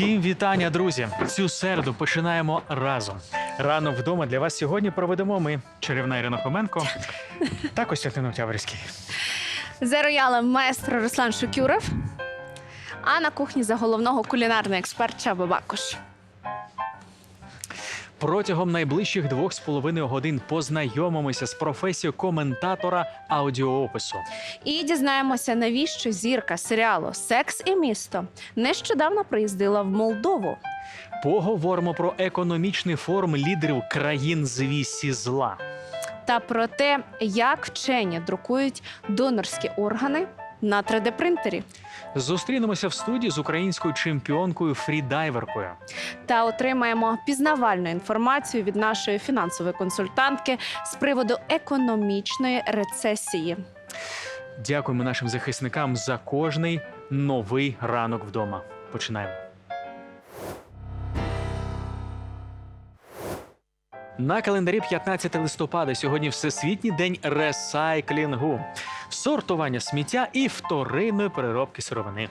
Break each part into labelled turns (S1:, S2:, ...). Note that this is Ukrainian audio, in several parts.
S1: Всім вітання, друзі! Цю середу починаємо разом. Ранок вдома для вас сьогодні проведемо ми чарівна Ірина Хоменко та Костянтин Октябрьський.
S2: За роялем маестро Руслан Шукюров. А на кухні за головного кулінарний експерт Чаба Бакуш.
S1: Протягом найближчих двох з половиною годин познайомимося з професією коментатора аудіоопису.
S2: І дізнаємося, навіщо зірка серіалу Секс і місто нещодавно приїздила в Молдову.
S1: Поговоримо про економічний форум лідерів країн звісі зла.
S2: Та про те, як вчені друкують донорські органи на 3D-принтері.
S1: Зустрінемося в студії з українською чемпіонкою фрідайверкою.
S2: Та отримаємо пізнавальну інформацію від нашої фінансової консультантки з приводу економічної рецесії.
S1: Дякуємо нашим захисникам за кожний новий ранок вдома. Починаємо. На календарі 15 листопада сьогодні Всесвітній день ресайклінгу, сортування сміття і вторинної переробки сировини.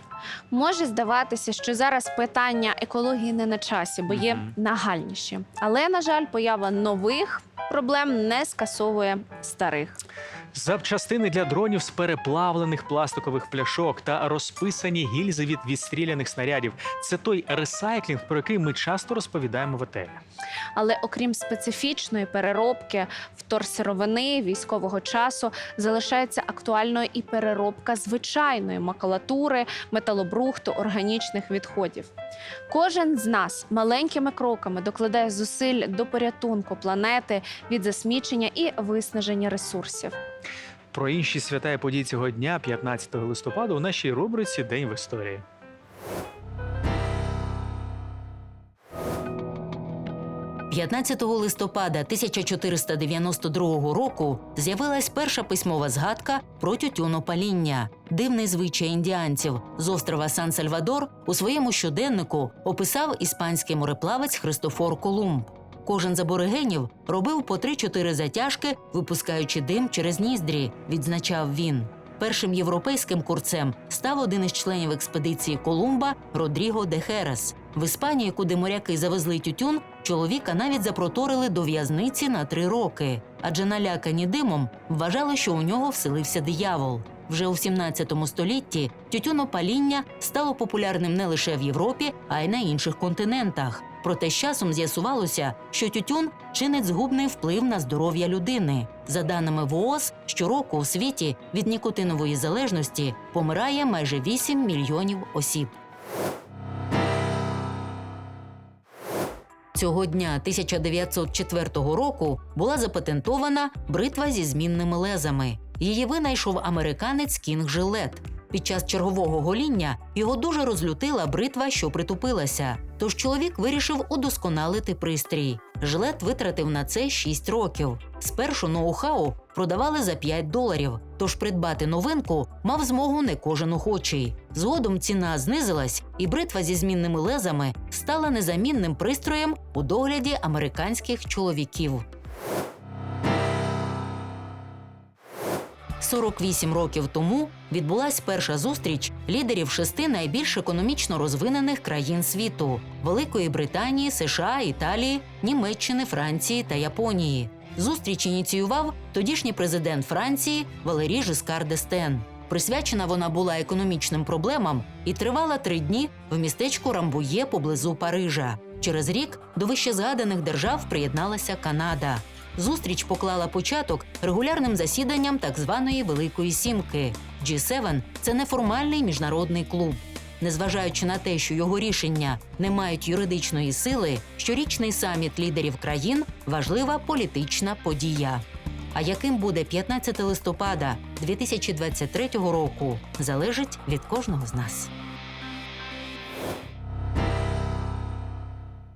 S2: Може здаватися, що зараз питання екології не на часі, бо є
S1: Мгм.
S2: нагальніші. Але, на жаль, поява нових проблем не скасовує старих.
S1: Запчастини для дронів з переплавлених пластикових пляшок та розписані гільзи від відстріляних снарядів. Це той ресайклінг, про який ми часто розповідаємо в етері.
S2: Але окрім специфічної переробки вторсировини військового часу, залишається актуальною і переробка звичайної макулатури, металобрухту, органічних відходів. Кожен з нас маленькими кроками докладає зусиль до порятунку планети від засмічення і виснаження ресурсів.
S1: Про інші свята і події цього дня, 15 листопада, у нашій рубриці День в історії.
S3: – 15 листопада 1492 року з'явилась перша письмова згадка про тютюнопаління. Дивний звичай індіанців з острова Сан-Сальвадор у своєму щоденнику описав іспанський мореплавець Христофор Колумб. Кожен з аборигенів робив по 3-4 затяжки, випускаючи дим через ніздрі, відзначав він. Першим європейським курцем став один із членів експедиції Колумба Родріго де Херес. В Іспанії, куди моряки завезли тютюн, чоловіка навіть запроторили до в'язниці на три роки, адже налякані димом вважали, що у нього вселився диявол. Вже у 17 столітті тютюнопаління стало популярним не лише в Європі, а й на інших континентах. Проте з часом з'ясувалося, що тютюн чинить згубний вплив на здоров'я людини. За даними ВООЗ, щороку у світі від нікотинової залежності помирає майже 8 мільйонів осіб. Цього дня 1904 року була запатентована бритва зі змінними лезами. Її винайшов американець Кінг Жилет. Під час чергового гоління його дуже розлютила бритва, що притупилася. Тож чоловік вирішив удосконалити пристрій. Жилет витратив на це 6 років. Спершу ноу-хау продавали за 5 доларів, тож придбати новинку мав змогу не кожен охочий. Згодом ціна знизилась, і бритва зі змінними лезами стала незамінним пристроєм у догляді американських чоловіків. 48 років тому відбулась перша зустріч лідерів шести найбільш економічно розвинених країн світу: Великої Британії, США, Італії, Німеччини, Франції та Японії. Зустріч ініціював тодішній президент Франції Валерій Жискар д'Естен. Присвячена вона була економічним проблемам і тривала три дні в містечку Рамбує поблизу Парижа. Через рік до вищезгаданих держав приєдналася Канада. Зустріч поклала початок регулярним засіданням так званої Великої Сімки. G7 – це неформальний міжнародний клуб. Незважаючи на те, що його рішення не мають юридичної сили, щорічний саміт лідерів країн важлива політична подія. А яким буде 15 листопада 2023 року, залежить від кожного з нас.